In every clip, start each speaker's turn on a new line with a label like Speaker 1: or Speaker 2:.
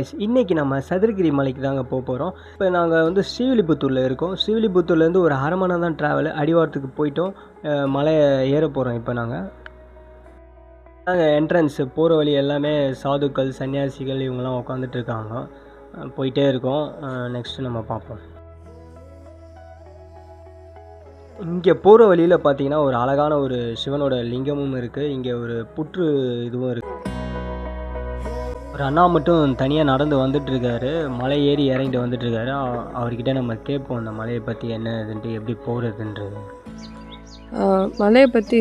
Speaker 1: Guys இன்றைக்கி நம்ம சதுரகிரி மலைக்கு தாங்க போக போகிறோம் இப்போ நாங்கள் வந்து ஸ்ரீவில்லிபுத்தூரில் இருக்கோம். ஸ்ரீவில்லிபுத்தூர்லேருந்து ஒரு அரை மணி நேரம் தான் ட்ராவல் அடிவாரத்துக்கு போயிட்டோம். மலையை ஏற போகிறோம் இப்போ நாங்கள் நாங்கள் என்ட்ரன்ஸ் போகிற வழி எல்லாமே சாதுக்கள் சன்னியாசிகள் இவங்கெல்லாம் உட்காந்துட்டு இருக்காங்க. போயிட்டே இருக்கோம். நெக்ஸ்ட்டு நம்ம பார்ப்போம் இங்கே போகிற வழியில் பார்த்தீங்கன்னா ஒரு அழகான ஒரு சிவனோட லிங்கமும் இருக்குது இங்கே ஒரு புற்று இதுவும் இருக்குது ஒரு அண்ணா மட்டும் தனியாக நடந்து வந்துட்டு இருக்காரு மலை ஏறி இறங்கிட்டு வந்துட்டு இருக்காரு அவ- அவர்கிட்ட நம்ம கேட்போம் அந்த மலையை பற்றி என்ன இதுன்ட்டு எப்படி போகிறதுன்றது
Speaker 2: மலையை பற்றி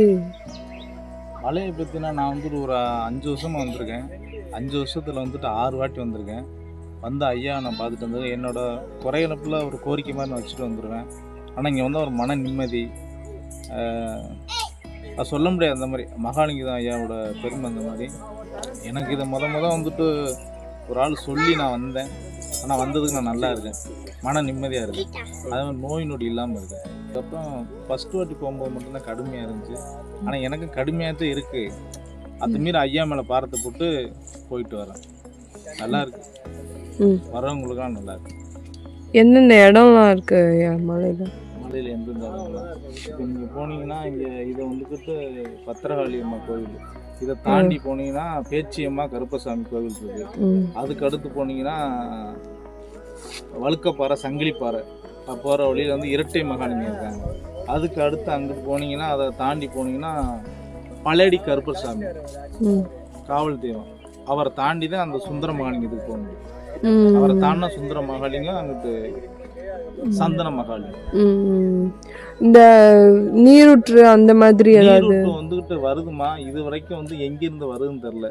Speaker 3: மலையை பற்றினா நான் வந்துட்டு ஒரு அஞ்சு வருஷமாக வந்திருக்கேன். அஞ்சு வருஷத்தில் வந்துட்டு ஆறு வாட்டி வந்திருக்கேன். வந்த ஐயா நான் பார்த்துட்டு வந்தது என்னோட குறைகளை ஃபுல்லாக ஒரு கோரிக்கை மாதிரி நான் வச்சுட்டு வந்துடுவேன் ஆனால் இங்கே வந்து ஒரு மன நிம்மதி. அது சொல்ல முடியாது அந்த மாதிரி. மகாலிங்க தான் ஐயாவோட பெருமை அந்த மாதிரி. எனக்கு இதை முத முத வந்துட்டு ஒரு ஆள் சொல்லி நான் வந்தேன். ஆனால் வந்ததுக்கு நான் நல்லா இருக்கேன். மன நிம்மதியாக இருக்கேன். அதே மாதிரி நோய் நொடி இல்லாமல் இருக்கேன். அதுக்கப்புறம் ஃபஸ்ட்டு வாட்டி போகும்போது மட்டும்தான் கடுமையாக இருந்துச்சு. ஆனால் எனக்கு கடுமையாக தான் இருக்குது அது மீறி ஐயா மேலே பாரத்தை போட்டு போயிட்டு வரேன். நல்லா இருக்கு. வரவங்களுக்கெல்லாம் நல்லா இருக்கு.
Speaker 2: என்னென்ன இடம்லாம் இருக்கு மலையில்?
Speaker 3: மலையில் எந்தெந்த இடம்லாம்? இப்போ நீங்கள் போனீங்கன்னா இங்கே இதை வந்துக்கிட்டு பத்திரகாளி அம்மா கோவில். இதை தாண்டி போனீங்கன்னா பேச்சியம்மா கருப்பசாமி கோவில் இருக்கு அதுக்கு அடுத்து போனீங்கன்னா வழுக்கப்பாறை சங்கிலிப்பாறை. போகிற வழியில் வந்து இரட்டை மகாலிங்கம் இருக்காங்க. அதுக்கு அடுத்து அங்கிட்டு போனீங்கன்னா அதை தாண்டி போனீங்கன்னா பழடி கருப்பசாமி காவல் தெய்வம். அவரை தாண்டி தான் அந்த சுந்தர மகாலிங்கத்துக்கு போக முடியும்
Speaker 2: ம்.
Speaker 3: அவரை தாண்டின சுந்தர மகாலிங்கம் அங்கிட்டு சந்தன மகாலிங்கம்
Speaker 2: ம், ம். இந்த நீரூற்று அந்த மாதிரி ஏதாவது?
Speaker 3: வந்துகிட்டு வருதுமா இது வரைக்கும் வந்து எங்கிருந்து வருதுன்னு தெரியல.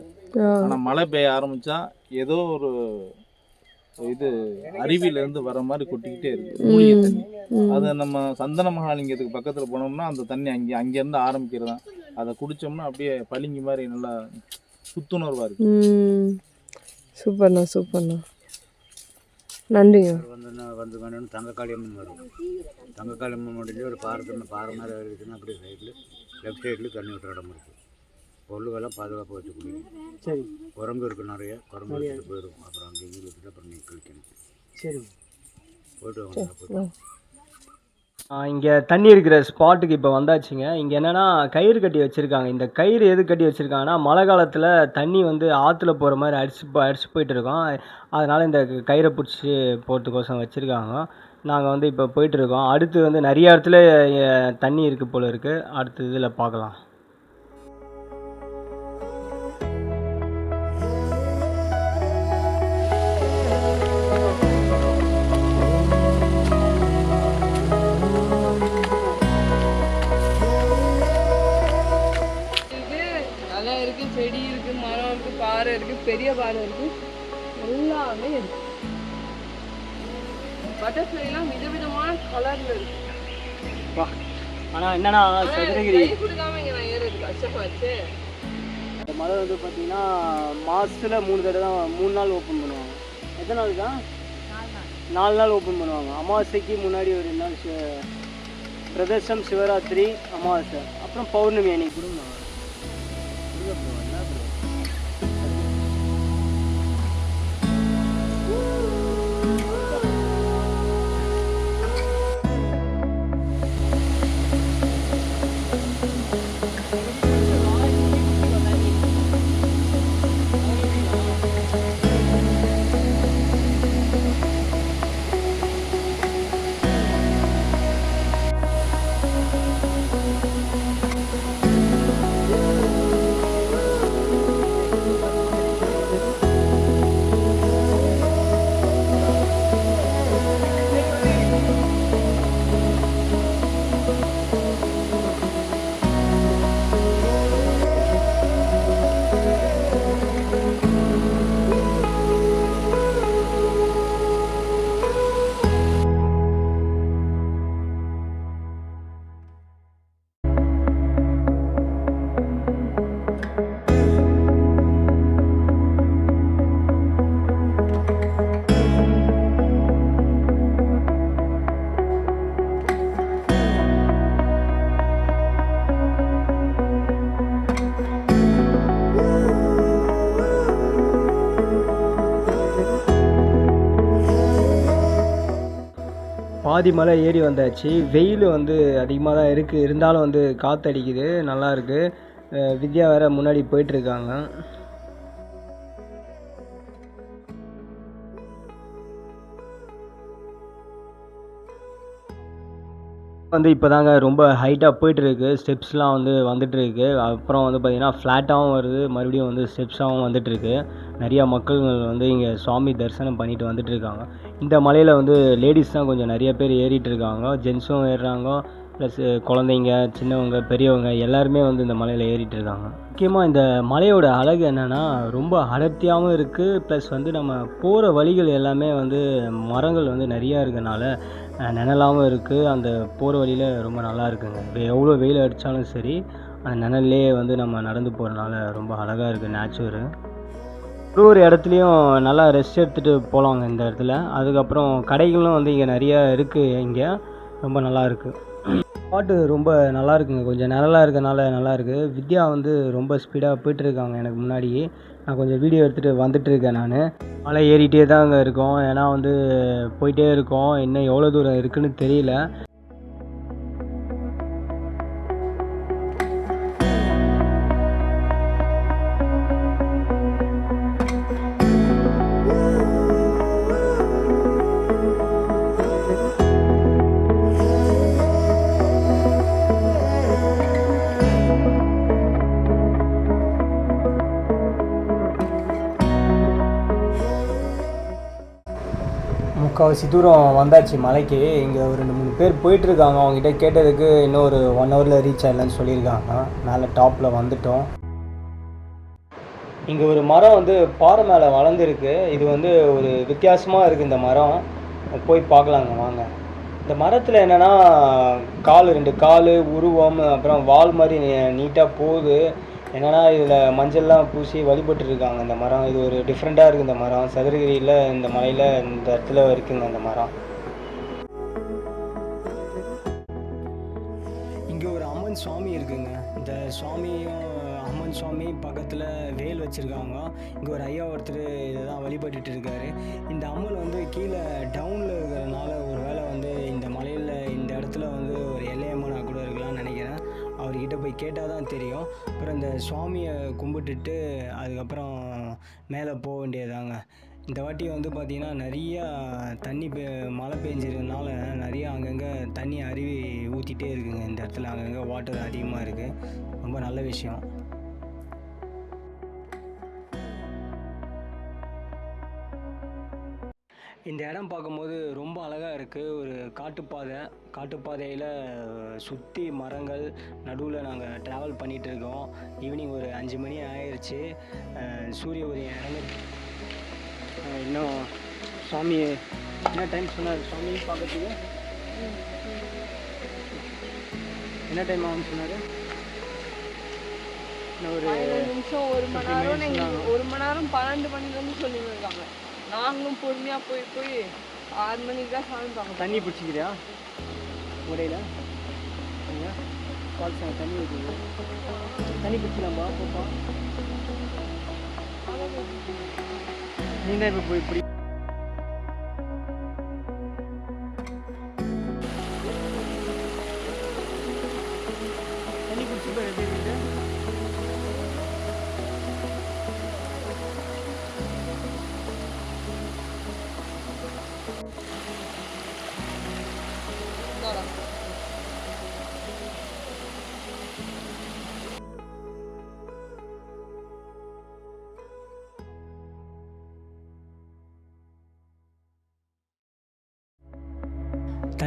Speaker 3: ஆனா மழை பெய்ய ஆரம்பிச்சா ஏதோ ஒரு இது அருவியில இருந்து வர மாதிரி கொட்டிக்கிட்டே இருக்கு. அது நம்ம சந்தன மகாலிங்கத்துக்கு பக்கத்துல போனோம்னா அந்த தண்ணி அங்கே அங்கேருந்து ஆரம்பிக்கிறது தான் அதை குடிச்சோம்னா அப்படியே பளிங்கு மாதிரி நல்லா புத்துணர்வா இருக்கு.
Speaker 2: சூப்பர்ண்ணா சூப்பர்ண்ணா. நன்றிங்க.
Speaker 4: வந்து வந்து வேணும்னு தங்கக்காளி அம்மன் வரும். தங்கக்காளி அம்மன் முடிஞ்சு ஒரு தண்ணி பாறை மாதிரி இருக்குதுன்னா அப்படியே சைடில் லெஃப்ட் சைடில் தண்ணி விட்டுற இடம் இருக்குது பொருளுக்கெல்லாம் பாதுகாப்பாக வச்சு குடிக்கணும்.
Speaker 1: சரி.
Speaker 4: குரங்கு இருக்குது நிறைய குரங்கு போயிடும். அப்புறம் அங்கே இங்கே அப்புறம் நீ குளிக்கணும்.
Speaker 1: சரி
Speaker 4: போயிட்டு வாங்க போயிட்டு
Speaker 1: இங்கே தண்ணி இருக்கிற ஸ்பாட்டுக்கு இப்போ வந்தாச்சுங்க. இங்கே என்னென்னா கயிறு கட்டி வச்சுருக்காங்க. இந்த கயிறு எது கட்டி வச்சுருக்காங்கன்னா மழை காலத்தில் தண்ணி வந்து ஆற்றுல போகிற மாதிரி அடிச்சு அடிச்சு போயிட்டு இருக்கோம். அதனால் இந்த கயிறை பிடிச்சி போகிறதுக்கோசம் வச்சுருக்காங்க. நாங்கள் வந்து இப்போ போயிட்டுருக்கோம் அடுத்து வந்து நிறைய இடத்துல தண்ணி இருக்குது போல இருக்குது அடுத்த இதில் பார்க்கலாம்.
Speaker 2: பெரிய பாறை இருக்கு. எல்லாமே இருக்கு. பட்டர்ஃப்ளைலாம் விதவிதமான கலர்ல இருக்கு.
Speaker 1: ஆனால் என்னென்னா சதுரகிரி
Speaker 2: கொடுக்காம இங்க நான் ஏறது கஷ்டமாச்சு.
Speaker 1: இந்த மலை வந்து பார்த்தீங்கன்னா மாதத்தில் மூணு தடவை தான் மூணு நாள் ஓப்பன் பண்ணுவாங்க. எத்தனை நாள் தான் நாலு நாள். ஓப்பன் பண்ணுவாங்க. அமாவாசைக்கு முன்னாடி ஒரு நாள் சிவ- பிரதோஷம் சிவராத்திரி அமாவாசை. அப்புறம் பௌர்ணமி அன்னைக்கு கூட பாதி மலை ஏறி வந்தாச்சு. வெயில் வந்து அதிகமாக தான் இருக்குது இருந்தாலும் வந்து காற்று அடிக்குது நல்லா வித்யா வேறு முன்னாடி போயிட்டுருக்காங்க வந்து இப்போ தாங்க ரொம்ப ஹைட்டாக போயிட்டுருக்கு. ஸ்டெப்ஸ்லாம் வந்து வந்துட்டுருக்கு. அப்புறம் வந்து பார்த்திங்கன்னா ஃப்ளாட்டாகவும் வருது. மறுபடியும் வந்து ஸ்டெப்ஸாகவும் வந்துட்டுருக்கு. நிறையா மக்கள் வந்து இங்கே சுவாமி தரிசனம் பண்ணிட்டு வந்துட்டுருக்காங்க. இந்த மலையில் வந்து லேடிஸ் தான் கொஞ்சம் நிறைய பேர் ஏறிட்டு இருக்காங்க ஜென்ஸும் ஏறுறாங்க. ப்ளஸ் குழந்தைங்க சின்னவங்க பெரியவங்க எல்லாருமே வந்து இந்த மலையில் ஏறிட்டு இருக்காங்க முக்கியமாக இந்த மலையோட அழகு என்னென்னா ரொம்ப அடர்த்தியாகவும் இருக்குது ப்ளஸ் வந்து நம்ம போகிற வழிகள் எல்லாமே வந்து மரங்கள் வந்து நிறையா இருக்கனால நிழலாவும் இருக்குது அந்த போகிற வழியில் ரொம்ப நல்லா இருக்குங்க. இப்போ எவ்வளோ வெயில் அடித்தாலும் சரி அந்த நிழல்லே வந்து நம்ம நடந்து போகிறனால ரொம்ப அழகாக இருக்குது நேச்சுரு ஒரு ஒரு இடத்துலையும் நல்லா ரெஸ்ட் எடுத்துகிட்டு போகலாங்க இந்த இடத்துல. அதுக்கப்புறம் கடைகளும் வந்து இங்கே நிறையா இருக்குது இங்கே. ரொம்ப நல்லா இருக்குது பாட்டு ரொம்ப நல்லா இருக்குங்க. கொஞ்சம் நிழலாக இருக்கனால நல்லா இருக்குது வித்யா வந்து ரொம்ப ஸ்பீடாக போயிட்டுருக்காங்க எனக்கு முன்னாடி. நான் கொஞ்சம் வீடியோ எடுத்துகிட்டு வந்துட்டுருக்கேன் நான். மலை ஏறிட்டே தான் அங்கே இருக்கோம். ஏன்னா வந்து போயிட்டே இருக்கோம். இன்னும் எவ்வளோ தூரம் இருக்குதுன்னு தெரியல. முக்கால்வாசி தூரம் வந்தாச்சு மலைக்கு. இங்கே ஒரு ரெண்டு மூணு பேர் போயிட்டுருக்காங்க. அவங்ககிட்ட கேட்டதுக்கு இன்னும் ஒரு ஒன் ஹவரில் ரீச் ஆகலன்னு சொல்லியிருக்காங்க. மேலே டாப்பில் வந்துட்டோம். இங்கே ஒரு மரம் வந்து பாறை மேலே வளர்ந்துருக்கு. இது வந்து ஒரு வித்தியாசமாக இருக்குது இந்த மரம். போய் பார்க்கலாங்க வாங்க. இந்த மரத்தில் என்னென்னா கால் ரெண்டு கால் உருவம் அப்புறம் வால் மாதிரி நீட்டாக போகுது. என்னென்னா இதில் மஞ்சள்லாம் பூசி வழிபட்டு இருக்காங்க இந்த மரம். இது ஒரு டிஃப்ரெண்ட்டாக இருக்குது இந்த மரம். சதுரகிரியில் இந்த மலையில் இந்த இடத்துல இருக்குங்க இந்த மரம். இங்கே ஒரு அம்மன் சுவாமி இருக்குங்க. இந்த சுவாமியும் அம்மன் சுவாமி பக்கத்தில் வேல் வச்சுருக்காங்க. இங்கே ஒரு ஐயா ஒருத்தர் இதை தான் வழிபட்டுட்டு இருக்காரு. இந்த அம்மன் வந்து கீழே டவுனில் இருக்கிறதுனால ஒரு வேளை வந்து இந்த மலையில் இந்த இடத்துல வந்து அவர்கிட்ட போய் கேட்டால் தான் தெரியும். அப்புறம் இந்த சுவாமியை கும்பிட்டுட்டு அதுக்கப்புறம் மேலே போக வேண்டியதாங்க இந்த வாட்டி வந்து பார்த்திங்கன்னா நிறையா தண்ணி பெ மழை பெஞ்சதுனால நிறையா அங்கங்கே தண்ணி அருவி ஊற்றிட்டே இருக்குங்க. இந்த இடத்துல அங்கங்கே வாட்டர் அதிகமாக இருக்குது ரொம்ப நல்ல விஷயம். இந்த இடம் பார்க்கும்போது ரொம்ப அழகாக இருக்குது ஒரு காட்டுப்பாதை காட்டுப்பாதையில் சுற்றி மரங்கள் நடுவில் நாங்கள் ட்ராவல் பண்ணிகிட்டு இருக்கோம். ஈவினிங் ஒரு அஞ்சு மணி ஆயிடுச்சு சூரிய உதயம் இறங்க இன்னும் சுவாமி என்ன டைம் சொன்னார் சுவாமி பார்க்கறதுக்கு? என்ன டைம் ஆகும்னு சொன்னார்? ஒரு
Speaker 2: நிமிஷம் ஒரு மணி
Speaker 1: 15
Speaker 2: நேரம். ஒரு மணி நேரம் பன்னெண்டு மணிலேருந்து சொல்லிட்டு இருக்காங்க. நாங்களும் பொறுமையாக போய் போய் ஆறு மணிக்கு தான் சாமி பார்க்க
Speaker 1: தண்ணி பிடிச்சிக்கிறியா? உடையில? ஃபால்ஸ் தண்ணி ஊற்றுது தண்ணி பிடிச்சலாம்பா போப்பா. நீ தான் இப்போ போய் பிடி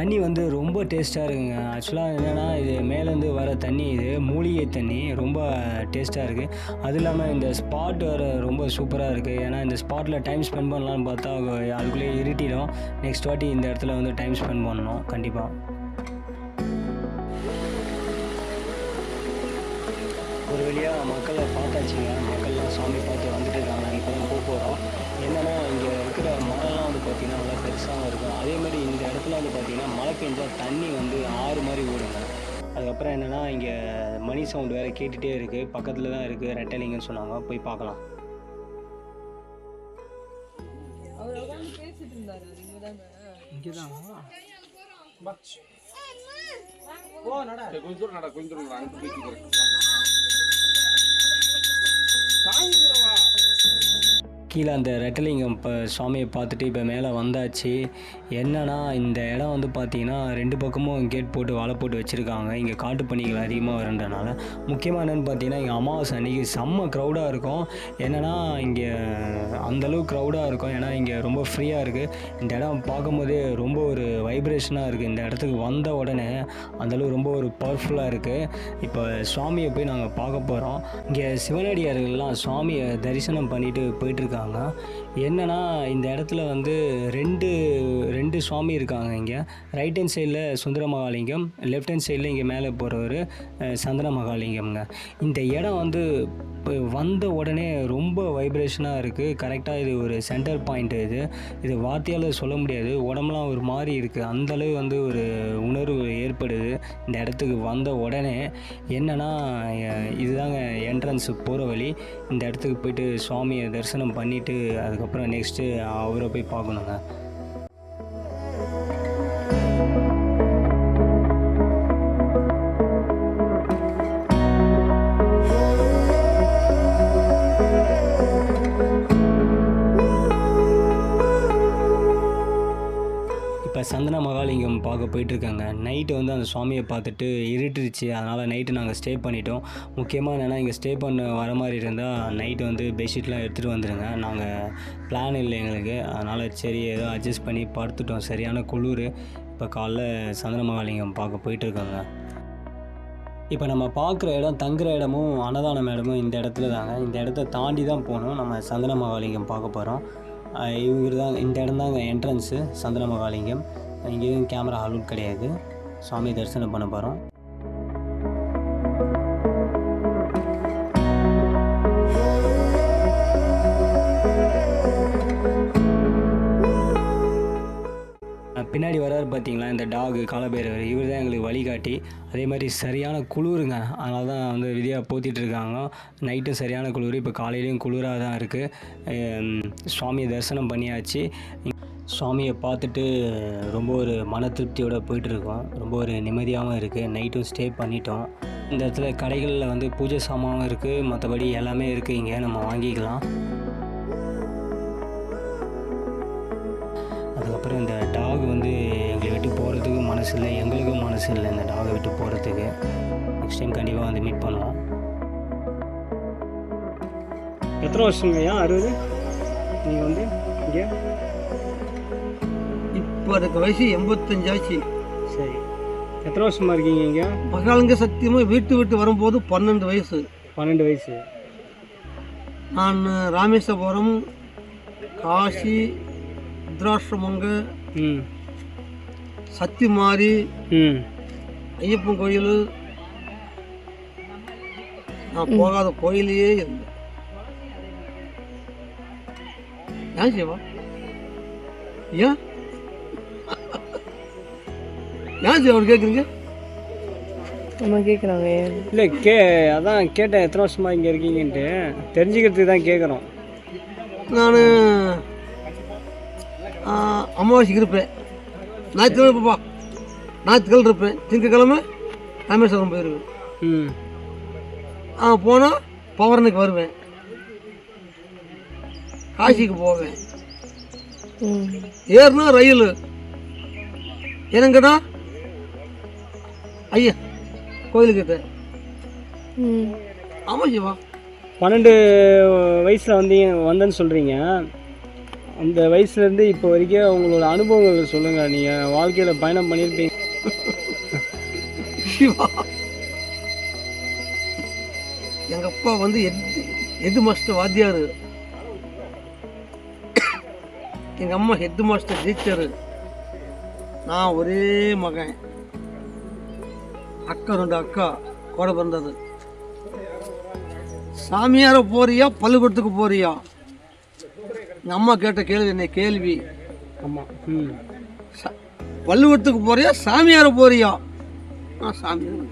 Speaker 1: தண்ணி வந்து ரொம்ப டேஸ்ட்டாக இருக்குங்க. ஆக்சுவலாக என்னென்னா இது மேலேருந்து வர தண்ணி இது மூலிகை தண்ணி ரொம்ப டேஸ்ட்டாக இருக்குது அது இல்லாமல் இந்த ஸ்பாட் வர ரொம்ப சூப்பராக இருக்குது ஏன்னா இந்த ஸ்பாட்டில் டைம் ஸ்பெண்ட் பண்ணலான்னு பார்த்தா அதுக்குள்ளேயே இருட்டிடும். நெக்ஸ்ட் வாட்டி இந்த இடத்துல வந்து டைம் ஸ்பெண்ட் பண்ணணும். கண்டிப்பாக ஒரு வழியாக மக்களை பார்த்தாச்சுங்க. மக்கள்லாம் சாமி பார்த்து வந்துட்டு இருக்காங்க. இப்போ தான் போக போகிறோம் என்னென்னா இங்கே இருக்கிற மரம்லாம் வந்து பார்த்திங்கன்னா நல்லா பெருசாகவும் இருக்கும். அதே மாதிரி இந்த இடத்துல வந்து பார்த்திங்கன்னா மழை பெஞ்சால் தண்ணி வந்து ஆறு மாதிரி ஓடுங்க. அதுக்கப்புறம் என்னென்னா இங்கே மணி சவுண்ட் வேறு கேட்டுகிட்டே இருக்குது பக்கத்தில் தான் இருக்குது ரெட்டலிங்கன்னு சொன்னாங்க. போய் பார்க்கலாம்.
Speaker 2: இங்கே தானே?
Speaker 5: கொஞ்சம் தூரம் நட கொஞ்சம் தூரம் அங்கே
Speaker 1: கீழே அந்த ரெட்டலிங்கம் இப்போ சுவாமியை பார்த்துட்டு இப்போ மேலே வந்தாச்சு. என்னன்னா இந்த இடம் வந்து பார்த்தீங்கன்னா ரெண்டு பக்கமும் கேட் போட்டு வலை போட்டு வச்சுருக்காங்க. இங்கே காட்டு பணிகள் அதிகமாக வருன்றனால. முக்கியமாக என்னென்னு பார்த்தீங்கன்னா இங்கே அமாவாசை அன்றைக்கி செம்ம க்ரௌடாக இருக்கும். என்னென்னா இங்கே அந்தளவு க்ரௌடாக இருக்கும். ஏன்னா இங்கே ரொம்ப ஃப்ரீயாக இருக்குது இந்த இடம் பார்க்கும்போதே ரொம்ப ஒரு வைப்ரேஷனாக இருக்குது இந்த இடத்துக்கு வந்த உடனே அந்தளவு ரொம்ப ஒரு பவர்ஃபுல்லாக இருக்குது இப்போ சுவாமியை போய் நாங்கள் பார்க்க போகிறோம் இங்கே சிவனடியார்கள்லாம் சுவாமியை தரிசனம் பண்ணிட்டு போயிட்டுருக்காங்க inshallah என்னன்னா இந்த இடத்துல வந்து ரெண்டு ரெண்டு சுவாமி இருக்காங்க இங்கே. ரைட் ஹேண்ட் சைடில் சுந்தர மகாலிங்கம் லெஃப்ட் ஹேண்ட் சைடில் இங்கே மேலே போகிறவர் சந்திர மகாலிங்கம்ங்க இந்த இடம் வந்து இப்போ வந்த உடனே ரொம்ப வைப்ரேஷனாக இருக்குது கரெக்டாக இது ஒரு சென்டர் பாயிண்ட் இது. இது வார்த்தையால் சொல்ல முடியாது. உடம்புலாம் ஒரு மாதிரி இருக்குது அந்தளவு வந்து ஒரு உணர்வு ஏற்படுது. இந்த இடத்துக்கு வந்த உடனே என்னன்னா இதுதாங்க என்ட்ரன்ஸ் போகிற வழி. இந்த இடத்துக்கு போயிட்டு சுவாமியை தரிசனம் பண்ணிவிட்டு அதுக்கு அதுக்கப்புறம் நெக்ஸ்ட்டு அவரை போய் பார்க்கணுங்க. இப்போ சந்தன பார்க்க போயிட்டுருக்காங்க. நைட்டு வந்து அந்த சுவாமியை பார்த்துட்டு இருட்டுருச்சு. அதனால் நைட்டு நாங்கள் ஸ்டே பண்ணிட்டோம். முக்கியமாக என்னென்னா இங்கே ஸ்டே பண்ண வர மாதிரி இருந்தால் நைட்டு வந்து பெட்ஷீட்லாம் எடுத்துகிட்டு வந்துடுங்க நாங்கள் பிளான் இல்லை எங்களுக்கு. அதனால் சரி ஏதோ அட்ஜஸ்ட் பண்ணி படுத்துட்டோம். சரியான குளிர். இப்போ காலைல சந்திரமகாலிங்கம் பார்க்க போயிட்டுருக்காங்க. இப்போ நம்ம பார்க்குற இடம் தங்குற இடமும் அன்னதானம் இடமும் இந்த இடத்துல தாங்க. இந்த இடத்த தாண்டி தான் போகணும். நம்ம சந்தன மகாலிங்கம் பார்க்க போகிறோம் இவர் தான் இந்த இடம் தாங்க என்ட்ரன்ஸு சந்தன மகாலிங்கம். இங்கேயும் கேமரா அலோட் கிடையாது. சாமி தரிசனம் பண்ண போகிறோம் பின்னாடி வராரு பார்த்தீங்களா இந்த டாகு காலபேரவர். இவர் தான் எங்களுக்கு வழிகாட்டி. அதே மாதிரி சரியான குளிருங்க. அதனால தான் வந்து விதியாக போத்திட்டு இருக்காங்க. நைட்டும் சரியான குளிர். இப்போ காலையிலையும் குளிராக தான் இருக்குது சுவாமியை தரிசனம் பண்ணியாச்சு. சுவாமியை பார்த்துட்டு ரொம்ப ஒரு மன திருப்தியோட போயிட்டுருக்கோம். ரொம்ப ஒரு நிம்மதியாகவும் இருக்குது நைட்டும் ஸ்டே பண்ணிட்டோம். இந்த இடத்துல கடைகளில் வந்து பூஜை சாமானும் இருக்குது மற்றபடி எல்லாமே இருக்குது இங்கே நம்ம வாங்கிக்கலாம். அதுக்கப்புறம் இந்த டாக் வந்து எங்களை விட்டு போகிறதுக்கு மனசு இல்லை. எங்களுக்கும் மனசு இல்லை இந்த டாகை விட்டு போகிறதுக்கு நெக்ஸ்ட் டைம் கண்டிப்பாக வந்து மீட் பண்ணுவோம். எத்தனை வருஷங்கய்யா அறுபது? நீங்கள் வந்து இங்கே?
Speaker 6: இப்போ அதுக்கு வயசு எண்பத்தஞ்சாச்சு
Speaker 1: சரி. எத்தனை வருஷமாக இருக்கீங்க இங்கே?
Speaker 6: மகாலிங்க சத்தியமாக வீட்டு விட்டு வரும்போது பன்னெண்டு வயசு.
Speaker 1: பன்னெண்டு வயசு.
Speaker 6: நான் ராமேஸ்வரம் காசி ருத்ராஷ்டிரமங்க
Speaker 1: ம்.
Speaker 6: சத்திமாரி ஐயப்பன் கோயில். நான் போகாத கோயிலையே இருந்தேன் ஏன் சிவா? ஏன்? ஏன் சிவா கேட்குறீங்க
Speaker 2: நம்ம கேட்குறாங்க
Speaker 1: இல்லை கே அதான் கேட்டேன் எத்தனை வருஷமாக இங்கே இருக்கீங்கன்ட்டு. தெரிஞ்சுக்கிறதுக்கு தான் கேட்குறோம்
Speaker 6: நான் அமாவாசைக்கு இருப்பேன். ஞாயிற்றுக்கிழமை பாப்பா ஞாயிற்றுக்கிழமை இருப்பேன். திங்கக்கிழமை ராமேஸ்வரம் போயிடுவேன்
Speaker 1: ம்.
Speaker 6: ஆ போனால் பவரனுக்கு வருவேன். காசிக்கு போவேன். ஏறுனா ரயில். என்னங்கண்ணா ஐயா கோயிலுக்கிட்ட ஆமாம் சிவா
Speaker 1: பன்னெண்டு வயசில் வந்தீங்க வந்தேன்னு சொல்கிறீங்க அந்த வயசுலேருந்து இப்போ வரைக்கும் உங்களோட அனுபவங்கள் சொல்லுங்கள் நீங்கள் வாழ்க்கையில் பயணம் பண்ணியிருப்பீங்க.
Speaker 6: சிவா எங்கள் அப்பா வந்து எது எது மாஸ்டர் வாத்தியார். எங்கள் அம்மா ஹெட் மாஸ்டர் டீச்சரு. நான் ஒரே மகன். அக்கா ரெண்டு அக்கா கூட பிறந்தது. சாமியார போறியா பள்ளிக்கூடத்துக்கு போறியா? எங்கள் அம்மா கேட்ட கேள்வி என்ன கேள்வி?
Speaker 1: ஆமாம் ம்
Speaker 6: ச- பள்ளிக்கூடத்துக்கு போறியா சாமியார போறியா? ஆ சாமியார்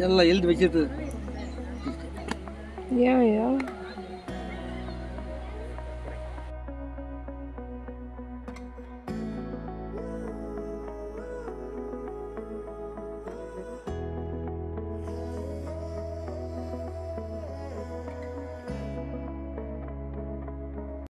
Speaker 6: எல்லாம் எழுதி வச்சுட்டு
Speaker 2: ஏன் ஐயா?